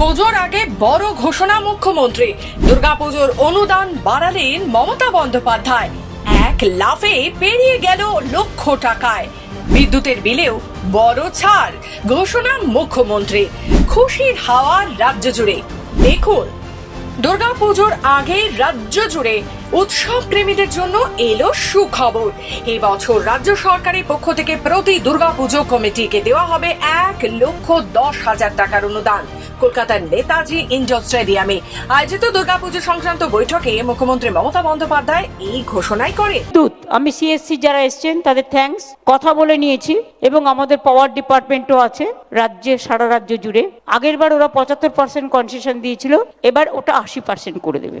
পুজোর আগে বড় ঘোষণা মুখ্যমন্ত্রী। দুর্গাপুজোর অনুদান বাড়ালেন মমতা বন্দ্যোপাধ্যায়। এক লাফে পেরিয়ে গেল লক্ষ টাকায়। বিদ্যুতের বিলেও বড় ছাড়, ঘোষণা মুখ্যমন্ত্রী। খুশির হাওয়া রাজ্য জুড়ে। দেখুন, দুর্গাপুজোর আগে রাজ্য জুড়ে উৎসব প্রেমীদের জন্য এলো সুখবর। এবছর রাজ্য সরকারের পক্ষ থেকে প্রতি দুর্গাপুজো কমিটিকে দেওয়া হবে এক লক্ষ দশ হাজার টাকার অনুদান। কলকাতার নেতাজি ইন্ডোর স্টেডিয়ামে আয়োজিত দুর্গাপুজো সংক্রান্ত বৈঠকে মুখ্যমন্ত্রী মমতা বন্দ্যোপাধ্যায় এই ঘোষণাই করে দূত, আমি সিএসসি যারা এসছেন, তাদের থ্যাঙ্কস কথা বলে নিয়েছি এবং আমাদের পাওয়ার ডিপার্টমেন্টও আছে, রাজ্যে, সারা রাজ্য জুড়ে। আগেরবার ওরা পঁচাত্তর পার্সেন্ট কনসেশন দিয়েছিল, এবার ওটা আশি পার্সেন্ট করে দেবে।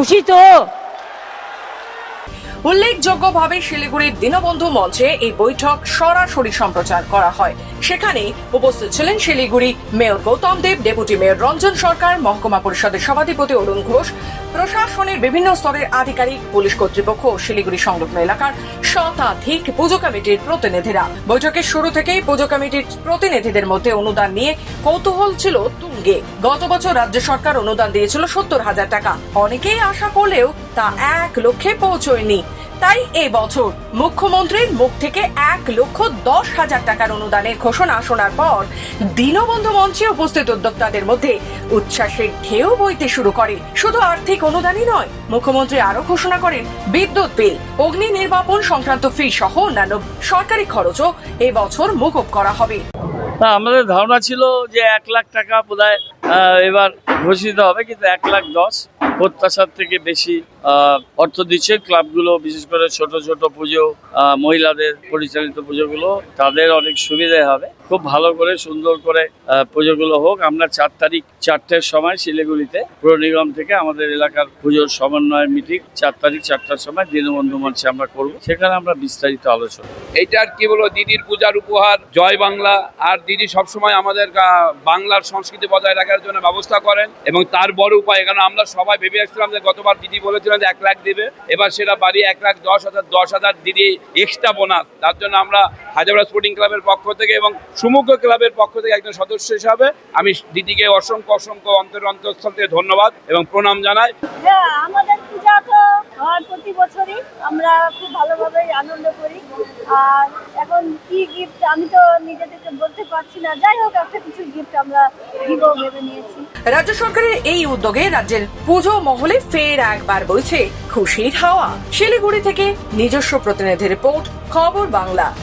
খুশি তো? উল্লেখযোগ্যভাবে শিলিগুড়ির দীনবন্ধু মঞ্চে এই বৈঠক সরাসরি সম্প্রচার করা হয়। সেখানে উপস্থিত ছিলেন Siliguri mayor Goutam Deb, deputy mayor Ranjan Sarkar, মহকুমা পরিষদের সভাধিপতি অরুণ ঘোষ, প্রশাসনের বিভিন্ন স্তরের আধিকারিক, পুলিশ কর্তৃপক্ষ ও শিলিগুড়ি সংলগ্ন এলাকার শতাধিক পুজো কমিটির প্রতিনিধিরা। বৈঠকের শুরু থেকেই পুজো কমিটির প্রতিনিধিদের মধ্যে অনুদান নিয়ে কৌতূহল ছিল তুঙ্গে। গত বছর রাজ্য সরকার অনুদান দিয়েছিল সত্তর হাজার টাকা। অনেকেই আশা করলেও তা এক লক্ষে পৌঁছয়নি তাই এই বছর মুখ্যমন্ত্রীর মুখ থেকে এক লক্ষ দশ হাজার টাকার অনুদানের ঘোষণা শোনার পর দীনবন্ধু মঞ্চে উপস্থিত উদ্যোক্তাদের মধ্যে উচ্ছ্বাসের ঢেউ বইতে শুরু করে। শুধু আর্থিক অনুদানই নয় মুখ্যমন্ত্রী আরও ঘোষণা করেন বিদ্যুৎ বিল অগ্নি নির্বাপন সংক্রান্ত ফি সহ অন্যান্য সরকারি খরচও এবছর মুকুব করা হবে। আমাদের ধারণা ছিল যে এক লাখ টাকা আহ, এবার ঘোষিত হবে কিন্তু এক লাখ দশ প্রত্যাশার থেকে বেশি অর্থ দিচ্ছে ক্লাবগুলো, বিশেষ করে ছোট ছোট পুজো মহিলাদের পরিচালিত পুজোগুলো, তাদের অনেক সুবিধে হবে। খুব ভালো করে, সুন্দর করে পুজোগুলো হোক। আমরা চার তারিখ, চারটের সময় শিলিগুড়িতে পুর নিগম থেকে আমাদের এলাকার পুজোর সমন্বয় মিটিং, চার তারিখ, চারটার সময় দীনবন্ধু মঞ্চে আমরা করব। সেখানে আমরা বিস্তারিত আলোচনা এইটার কি বলব, দিদির পূজার উপহার, জয় বাংলা। আর দিদি সবসময় আমাদের বাংলার সংস্কৃতি বজায় রাখার জন্য ব্যবস্থা করেন এবং তার বড় উপায় কারণ আমরা সবাই ভেবে আসছিলাম যে গতবার দিদি বলেছিলেন যে এক লাখ দেবে, এবার সেটা বাড়ি এক লাখ দশ হাজার দশ হাজার দিদি এক্সট্রা বোনাস তার জন্য আমরা হায়দ্রাবাদ স্পোর্টিং ক্লাবের পক্ষ থেকে এবং সমগ্র ক্লাবের পক্ষ থেকে একজন সদস্য হিসাবে আমি দিদিকে অসংখ্য অসংখ্য অন্তর অন্তঃস্থল থেকে ধন্যবাদ এবং প্রণাম জানাই। আমাদের পূজা তো প্রতি বছরই আমরা খুব ভালোভাবে আনন্দ করি। আর কি গিফট আমি তো নিজে থেকে বলতে পারছি না। যাই হোক, একটা কিছু গিফট আমরা দিব ভেবে নিয়েছি। রাজ্য সরকারের এই উদ্যোগে রাজ্যের পুজো মহলে ফের একবার বইছে খুশির হাওয়া। শিলিগুড়ি থেকে নিজস্ব প্রতিনিধি রিপোর্ট, খবর বাংলা।